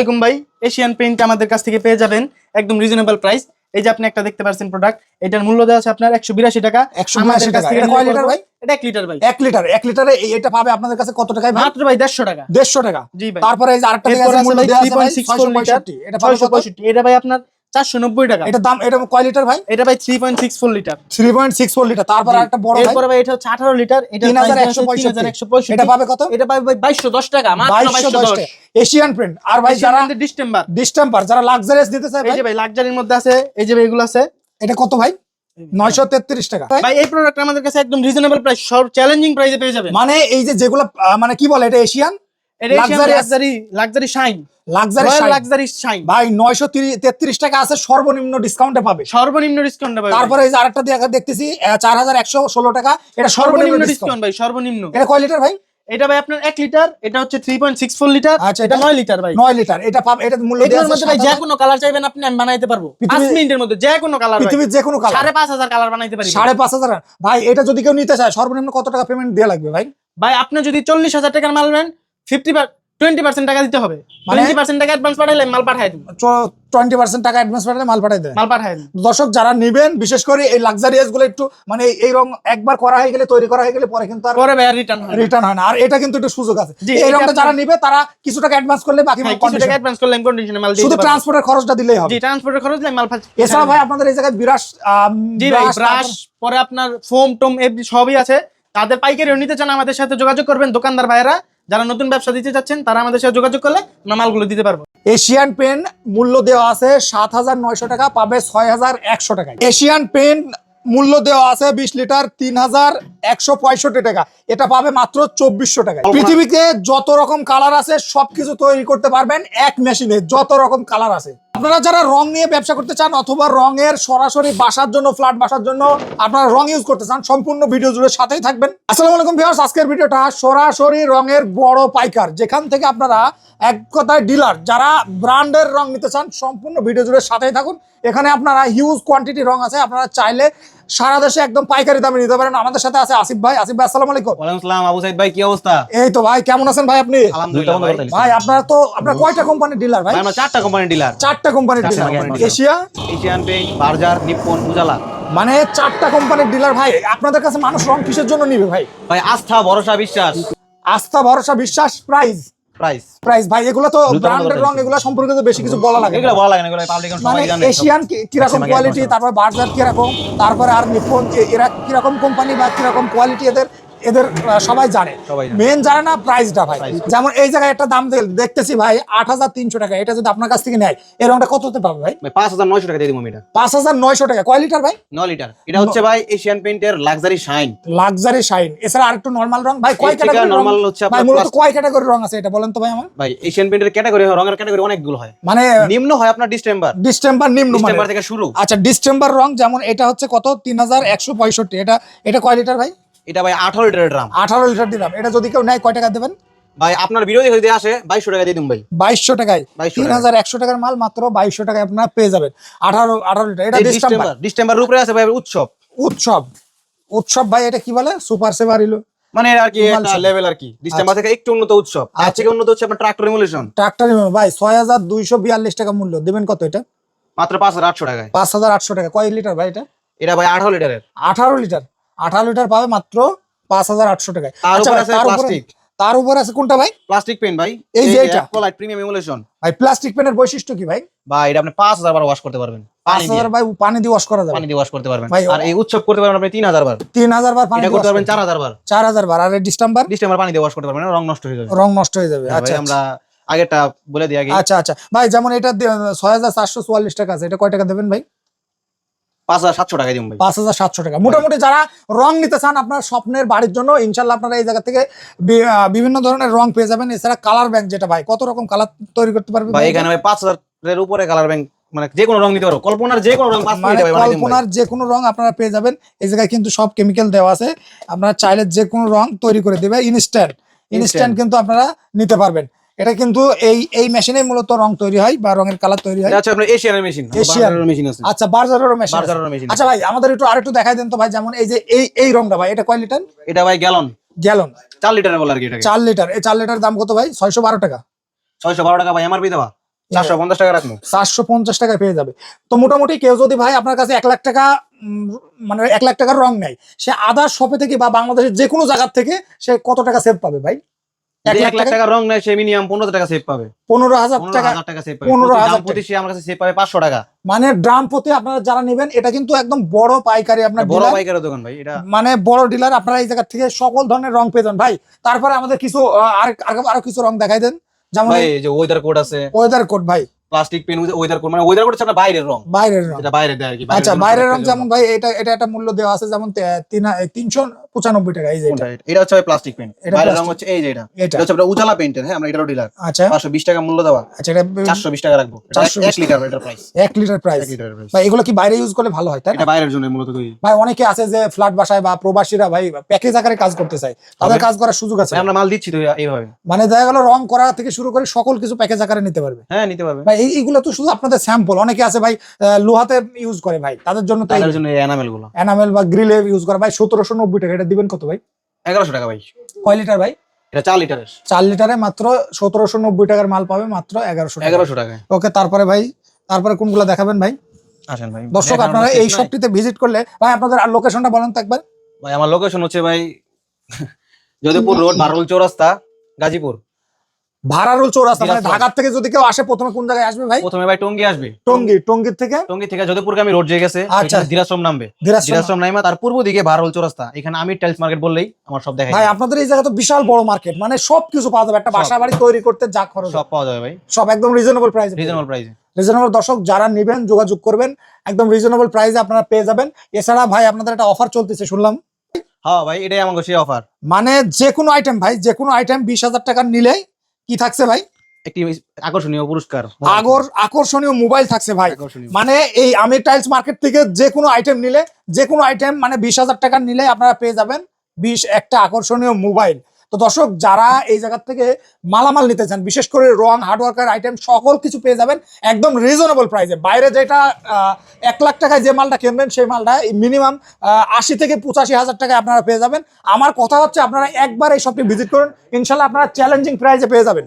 আসসালামাইকুম ভাই। Asian paint আমাদের কাছ থেকে পেয়ে যাবেন একদম রিজনেবল প্রাইস এই যে আপনি একটা দেখতে পাচ্ছেন প্রোডাক্ট এটার মূল্য দেওয়া আছে আপনার একশো বিরাশি টাকা। 182 আমাদের কাছ। থেকে কয় লিটার ভাই? এটা এক লিটার ভাই। এক লিটার এক লিটারে এটা পাবে আপনাদের কাছে কত টাকায় ভাই? মাত্র ভাই দেড়শো টাকা। দেড়শো টাকা। জি ভাই। তারপরে এই যে আরেকটা এরপর আছে আছে মূল্য ভাই দেওয়া আছে ভাই 3.64 লিটার এটা ছয়শো পঁয়ষট্টি। ভাই আপনার চারশো নব্বই টাকা। এটা দাম এটা কয় লিটার ভাই? এটা ভাই three point six four litre 3.64 litre তারপর আরেকটা বড় এরপরে ভাই এটা হচ্ছে আঠারো লিটার এটা 3165 এটা পাবে কত? এটা পাবে ভাই বাইশশো দশ টাকা। মাত্র 2210 বাইশশো দশ। টাকা। এশিয়ান প্রিন্ট আর ভাই যারা ডিস্টেম্বার ডিস্টেম্পার যারা লাক্সারিয়াস দিতে চায় এই যে ভাই লাক্সারির মধ্যে আছে এই যে ভাই এগুলো আছে। এটা কত ভাই? 933 টাকা। ভাই এই প্রোডাক্ট আমাদের কাছে একদম রিজনেবল প্রাইস সব চ্যালেঞ্জিং প্রাইসে পেয়ে যাবেন। মানে এই যে যেগুলো মানে কি বলে এটা Asian luxury luxury shine luxury shine ভাই 933 টাকা আছে সর্বনিম্ন ডিসকাউন্টে পাবে। সর্বনিম্ন ডিসকাউন্ট পাবে। তারপরে এই যে আরেকটা দেখতেছি চার হাজার একশো ষোলো টাকা এটা সর্বনিম্ন ডিসকাউন্ট ভাই সর্বনিম্ন। এটা কয় লিটার ভাই? এটা ভাই আপনার 1 লিটার এটা হচ্ছে 3.64 লিটার আচ্ছা, এটা এটা 9 লিটার ভাই। নয় লিটার এটা পাবে এটা মূল্য দেয়া আছে মধ্যে ভাই যে কোনো কালার চাইবেন আপনি আমি বানাইতে পারব। 5 পৃথিবীর- মিনিটের মধ্যে যে কোনো কালার ভাই। পৃথিবীর যে কোনো কালার 5500 কালার বানাইতে পারি। সাড়ে পাঁচ হাজার ভাই এটা যদি কেউ নিতে চায় সর্বনিম্ন কত টাকা পেমেন্ট দেয়া লাগবে ভাই? ভাই আপনি যদি 40000 টাকার মাল নেন 50 20% টাকা দিতে হবে। মানে- 20% টাকা অ্যাডভান্স পাঠাইলে মাল পাঠাই দেব। টোয়েন্টি পার্সেন্ট টাকা অ্যাডভান্স পাঠালে মাল পাঠাই দেবে। মাল পাঠাই দেব। দর্শক যারা নিবেন বিশেষ করে এই লাক্সারিয়াসগুলো একটু মানে এই- রং একবার করা হয়ে গেলে তৈরি করা হয়ে গেলে পরে কিন্তু আর পরে রিটার্ন রিটার্ন হয় না। আর এটা কিন্তু একটু সুযোগ আছে। এই রংটা যারা নিবে তারা কিছু টাকা অ্যাডভান্স করলে বাকি হ্যাঁ কিছু টাকা অ্যাডভান্স করলে কন্ডিশনে মাল শুধু ট্রান্সপোর্টের খরচটা দিলেই হবে। জি ট্রান্সপোর্টের খরচ লাগে মাল পাঠাই এছাড়া ভাই আপনাদের এই জায়গায় আম, জি ভাই ব্রাশ পরে আপনার ফোম টোম এভরি সবই আছে। তাদের পাইকারিও নিতে চান আমাদের সাথে যোগাযোগ করবেন দোকানদার ভাইরা যারা নতুন ব্যবসা দিতে চাচ্ছেন, তারা আমাদের সাথে যোগাযোগ করলে আমরা মালগুলো দিতে পারব। এশিয়ান পেন মূল্য দেওয়া আছে সাত হাজার নয়শো টাকা, পাবে ছয় হাজার একশো টাকা এশিয়ান পেন মূল্য দেওয়া আছে বিশ লিটার তিন হাজার একশো পঁয়ষট্টি টাকা। এটা পাবে মাত্র চব্বিশশো টাকা পৃথিবীতে যত রকম কালার আছে, সবকিছু তৈরি করতে পারবেন এক মেশিনে যত রকম কালার আছে। আপনারা যারা রং নিয়ে ব্যবসা করতে চান অথবা রঙের সরাসরি বাসার জন্য, ফ্ল্যাট বাসার জন্য আপনারা রং ইউজ করতে চান, সম্পূর্ণ ভিডিও জুড়ে সাথেই থাকবেন। আসসালামু আলাইকুম ভিউয়ার্স আজকের ভিডিওটা সরাসরি রঙের বড় পাইকার। যেখান থেকে আপনারা এক কথায় ডিলার যারা ব্র্যান্ডের রং নিতে চান, সম্পূর্ণ ভিডিও জুড়ে সাথেই থাকুন। এখানে আপনারা হিউজ কোয়ান্টিটি রং আছে, আপনারা চাইলে সারা দেশে একদম পাইকারি দামে নিতে পারেন। আমাদের সাথে আছে আসিফ ভাই। আসিফ ভাই আসসালামু আলাইকুম। ওয়ালাইকুম আসসালাম আবু সাইদ ভাই কি অবস্থা? এই তো ভাই কেমন আছেন ভাই আপনি? আলহামদুলিল্লাহ ভাই। আপনারা তো আপনার কয়টা কোম্পানির ডিলার ভাই? আমরা চারটা কোম্পানি ডিলার চারটা কোম্পানির dealer Asia? Asian paint Berger Nippon Ujala. মানে চারটা কোম্পানির ডিলার ভাই আপনাদের কাছে মানুষ রং কিসের জন্য নিবে ভাই? ভাই আস্থা ভরসা বিশ্বাস। আস্থা ভরসা বিশ্বাস প্রাইস প্রাইস প্রাইস ভাই এগুলো তো ব্র্যান্ডের রং এগুলো সম্পর্কে তো বেশি কিছু বলা লাগে এগুলো বলা লাগে না এগুলো পাবলিক মানে সবাই জানে এশিয়ান কি- রকম কোয়ালিটি তারপর বার্জার কীরকম তারপরে আর নিপন এরা কীরকম কোম্পানি বা কীরকম কোয়ালিটি এদের এদের সবাই জানে। মেন জানে। না প্রাইসটা ভাই। যেমন এই জায়গায় একটা দাম দেখতেছি ভাই আট হাজার তিনশো টাকা। এটা যদি আপনার কাছ থেকে নেয় রংটা কততে পাবে ভাই? ভাই পাঁচ হাজার নয়শো টাকা দিয়ে দিব এটা। পাঁচ হাজার নয়শো টাকা। কয় লিটার ভাই? ন লিটার। এটা হচ্ছে ভাই এশিয়ান পেইন্টের লাক্সারি শাইন লাক্সারি শাইন এছাড়া আরেকটু নর্মাল রং। ভাই কয় ক্যাটাগরি normal হচ্ছে ভাই মূলত কয় ক্যাটাগরি রং আছে এটা বলেন তো ভাই আমার? ভাই এশিয়ান পেইন্টের ক্যাটাগরি রঙের ক্যাটাগরি অনেকগুলো হয়। মানে নিম্ন হয় আপনার ডিসেম্বর ডিস্টেম্বার নিম্ন মানে। ডিসেম্বর থেকে শুরু। আচ্ছা ডিস্টেম্বার রং যেমন এটা হচ্ছে কত? তিন হাজার একশো পঁয়ষট্টি। এটা এটা কয় লিটার ভাই? এটা ভাই আঠারো লিটারের ড্রাম আঠারো লিটার দিলাম এটা যদি কেউ নেয় কয় টাকা দেবেন? ভাই আপনার বিরোধী যদি আসে বাইশশো টাকা দিয়ে দিন ভাই। বাইশশো টাকায়। 2200 তিন হাজার একশো টাকার মাল মাত্র বাইশশো টাকায় আপনারা পেয়ে যাবেন। আঠারো আঠারো লিটার। এটা ডিসেম্বর ডিসেম্বর উপরে আছে ভাই উৎসব। উৎসব। উৎসব ভাই এটা কি বলে? সুপার সেভার ইলো মানে আর কি লেভেল আর কি। ডিসেম্বর থেকে একটু উন্নত উৎসব। তার আচ্ছা। থেকে উন্নত হচ্ছে আপনার ট্রাক্টর রিমুলেশন ট্রাক্টর ভাই ছয় হাজার দুইশো বিয়াল্লিশ টাকা মূল্য। দেবেন কত এটা? মাত্র পাঁচ হাজার আটশো টাকায়। পাঁচ হাজার আটশো টাকা। কয় লিটার ভাই এটা? এটা ভাই আঠারো লিটারের। আঠারো লিটার। আঠারো লিটার পাবে মাত্র পাঁচ হাজার আটশো টাকায়। তার আচ্ছা উপর আছে কোনটা ভাই? প্লাস্টিক পেন ভাই। এই যে এটা? প্রিমিয়াম ইমুলেশন ভাই প্লাস্টিক পেনের বৈশিষ্ট্য কি ভাই? ভাই এটা আপনি পাঁচ হাজার বার ওয়াশ করতে পারবেন। পাঁচ পানি দিয়ে। হাজার ভাই পানি দিয়ে ওয়াশ করা যাবে। পানি দিয়ে ওয়াশ করতে পারবেন। ভাই, আর এই উৎসব করতে পারবেন আপনি তিন হাজার বার। তিন হাজার বার পানি এটা দিয়ে করতে পারবেন করতে- চার হাজার বার। চার হাজার বার। আর ডিস্টেম্বার ডিসেম্বর পানি দিয়ে ওয়াশ করতে পারবেন রং নষ্ট হয়ে যাবে। রং নষ্ট হয়ে যাবে। আচ্ছা আমরা আগেরটা বলে দিই আগে। আচ্ছা আচ্ছা। ভাই যেমন এটা ছয় হাজার চারশো চুয়াল্লিশ টাকা আছে। এটা কয় টাকা দেবেন ভাই? পাঁচ হাজার সাতশো টাকা দিন ভাই। পাঁচ হাজার সাতশো টাকা। মোটামুটি যারা রং নিতে চান আপনার স্বপ্নের বাড়ির জন্য ইনশাল্লাহ আপনারা এই জায়গা থেকে বিভিন্ন ধরনের রং পেয়ে যাবেন। এছাড়া কালার ব্যাংক যেটা ভাই কত রকম কালার তৈরি করতে পারবে ভাই এখানে ভাই পাঁচ হাজারের উপরে কালার ব্যাংক মানে যে কোনো রং নিতে পারো। কল্পনার যে কোনো রং মানে। কল্পনার যে কোনো রং আপনারা পেয়ে যাবেন। এই জায়গায় কিন্তু সব কেমিক্যাল দেওয়া আছে। আপনারা চাইলে যে কোনো রং তৈরি করে দেবে ইনস্ট্যান্ট ইনস্ট্যান্ট কিন্তু আপনারা নিতে পারবেন। এটা কিন্তু এই এই মেশিনে মূলত রং তৈরি হয় বা রঙের কালার তৈরি হয়। এটা হচ্ছে আপনার এশিয়ানের মেশিন এশিয়ান। মেশিন আছে। আচ্ছা বার্জারেরও মেশিন বার্জারেরও মেশিন আচ্ছা ভাই আমাদের একটু আরেকটু দেখাই দেন তো ভাই যেমন এই যে এই এই রংটা ভাই এটা কয় লিটার? এটা ভাই গ্যালন। গ্যালন। চার লিটার বলে আর কি এটাকে। চার লিটার। এই চার লিটার দাম কত ভাই? ছয়শো বারো টাকা। ছয়শো বারো টাকা ভাই এমআরপি দেওয়া চারশো পঞ্চাশ টাকা রাখব। চারশো পঞ্চাশ টাকায় পেয়ে যাবে। তো মোটামুটি কেউ যদি ভাই আপনার কাছে এক লাখ টাকা মানে এক লাখ টাকার রং নেয় সে আদার শপে থেকে বা বাংলাদেশের যে কোনো জায়গা থেকে সে কত টাকা সেভ পাবে ভাই? এক যে লাখ টাকা? রং নেয় সে মিনিমাম পনেরো টাকা সেভ পাবে। পনেরো হাজার টাকা টাকা সেভ পাবে। পনেরো হাজার প্রতি সে আমার কাছে সেভ পাবে পাঁচশো টাকা। মানে ড্রাম প্রতি আপনারা যারা নেবেন এটা কিন্তু একদম বড় পাইকারি আপনার বড় dealer। দোকান ভাই এটা মানে বড় ডিলার আপনারা এই জায়গা থেকে সকল ধরনের রং পেয়ে যান ভাই তারপরে আমাদের কিছু আর আর- কিছু রং দেখাই দেন। যেমন এই যে ওয়েদার কোড আছে। ওয়েদার কোড ভাই। প্লাস্টিক পেন ওয়েদার কোড মানে ওয়েদার কোড হচ্ছে বাইরের রং। বাইরের রং। যেটা বাইরে দেয় আর কি আচ্ছা বাইরের রং যেমন ভাই এটা এটা একটা মূল্য দেওয়া আছে যেমন তিন তিনশো পঁচানব্বই টাকা এই যে এটা। হচ্ছে প্লাস্টিক পেন এটা বাইরের রং হচ্ছে এই যে এটা। এটা। হচ্ছে উজালা পেন্টের হ্যাঁ আমরা এটারও ডিলার আচ্ছা। পাঁচশো বিশ টাকা মূল্য দেওয়া। আচ্ছা এটা চারশো বিশ টাকা রাখব। এক- লিটার এটার প্রাইস এক লিটার প্রাইস ভাই এগুলো কি বাইরে ইউজ করলে ভালো হয় তাই এটা বাইরের জন্য মূলত ভাই অনেকে আছে যে ফ্ল্যাট বাসায় বা প্রবাসীরা ভাই প্যাকেজ আকারে কাজ করতে চায়। তাদের কাজ করার সুযোগ আছে আমরা মাল দিচ্ছি তো এইভাবে। মানে দেখা গেল রং করা থেকে শুরু করে সকল কিছু প্যাকেজ আকারে নিতে পারবে। হ্যাঁ নিতে পারবে। ভাই এইগুলো তো শুধু আপনাদের স্যাম্পল অনেকে আছে ভাই লোহাতে ইউজ করে ভাই। তাদের জন্য তাদের জন্য এনামেলগুলো। এনামেল বা গ্রিলে ইউজ করে। ভাই সতেরোশো নব্বই টাকা এটা দিবেন কত ভাই? এগারোশো টাকা ভাই। কয় লিটার ভাই? এটা চার লিটারের। চার লিটারে মাত্র সতেরোশো নব্বই টাকার মাল পাবে মাত্র এগারোশো এগারোশো টাকায়। ওকে তারপরে ভাই তারপরে কোনগুলো দেখাবেন ভাই? আসেন ভাই। দর্শক আপনারা এই। শপটিতে ভিজিট করলে ভাই আপনাদের আর লোকেশনটা বলেন তো একবার। ভাই আমার লোকেশন হচ্ছে ভাই যদিপুর রোড বারুল চৌরাস্তা গাজীপুর। ভাড়ারুল চৌরাস্তা মানে। ঢাকার থেকে যদি কেউ আসে প্রথমে কোন জায়গায় আসবে ভাই? প্রথমে ভাই টঙ্গি আসবে। টঙ্গী টঙ্গীর থেকে? টঙ্গি থেকে রোড যে গেছে আচ্ছা। দিরাশ্রম নামবে। দিরাশ্রম নাইমা তার পূর্ব দিকে বারুল চৌরাস্তা। এখানে আমি টাইলস মার্কেট বললেই আমার সব দেখা ভাই আপনাদের এই জায়গা তো বিশাল বড় মার্কেট মানে সব কিছু পাওয়া যাবে। একটা বাসা বাড়ি তৈরি করতে যা খরচ। সব পাওয়া যাবে ভাই। সব একদম রিজনেবল প্রাইস রিজনেবল প্রাইসে রিজনেবল দর্শক যারা নেবেন যোগাযোগ করবেন একদম রিজনেবল প্রাইসে আপনারা পেয়ে যাবেন। এছাড়া ভাই আপনাদের একটা অফার চলতেছে শুনলাম। হ্যাঁ ভাই এটাই আমার সেই অফার মানে যে কোনো আইটেম ভাই যে কোনো আইটেম বিশ হাজার টাকার নিলে কি থাকছে ভাই? একটি আকর্ষণীয় পুরস্কার। আগর আকর্ষণীয় মোবাইল থাকছে ভাই। আকর্ষণীয়। মানে এই আমি টাইলস মার্কেট থেকে যে কোনো আইটেম নিলে যে কোনো আইটেম মানে বিশ হাজার টাকা নিলে আপনারা পেয়ে যাবেন বিশ একটা আকর্ষণীয় মোবাইল। তো দর্শক, যারা এই জায়গা থেকে মালামাল নিতে চান, বিশেষ করে রং হার্ডওয়ার্কার আইটেম সকল কিছু পেয়ে যাবেন একদম রিজনেবল প্রাইসে বাইরে যেটা এক লাখ টাকায় যে মালটা কিনবেন, সেই মালটা মিনিমাম আশি থেকে পঁচাশি হাজার টাকায় আপনারা পেয়ে যাবেন। আমার কথা হচ্ছে, আপনারা একবার এই শপটি ভিজিট করুন। ইনশাল্লাহ আপনারা চ্যালেঞ্জিং প্রাইসে পেয়ে যাবেন।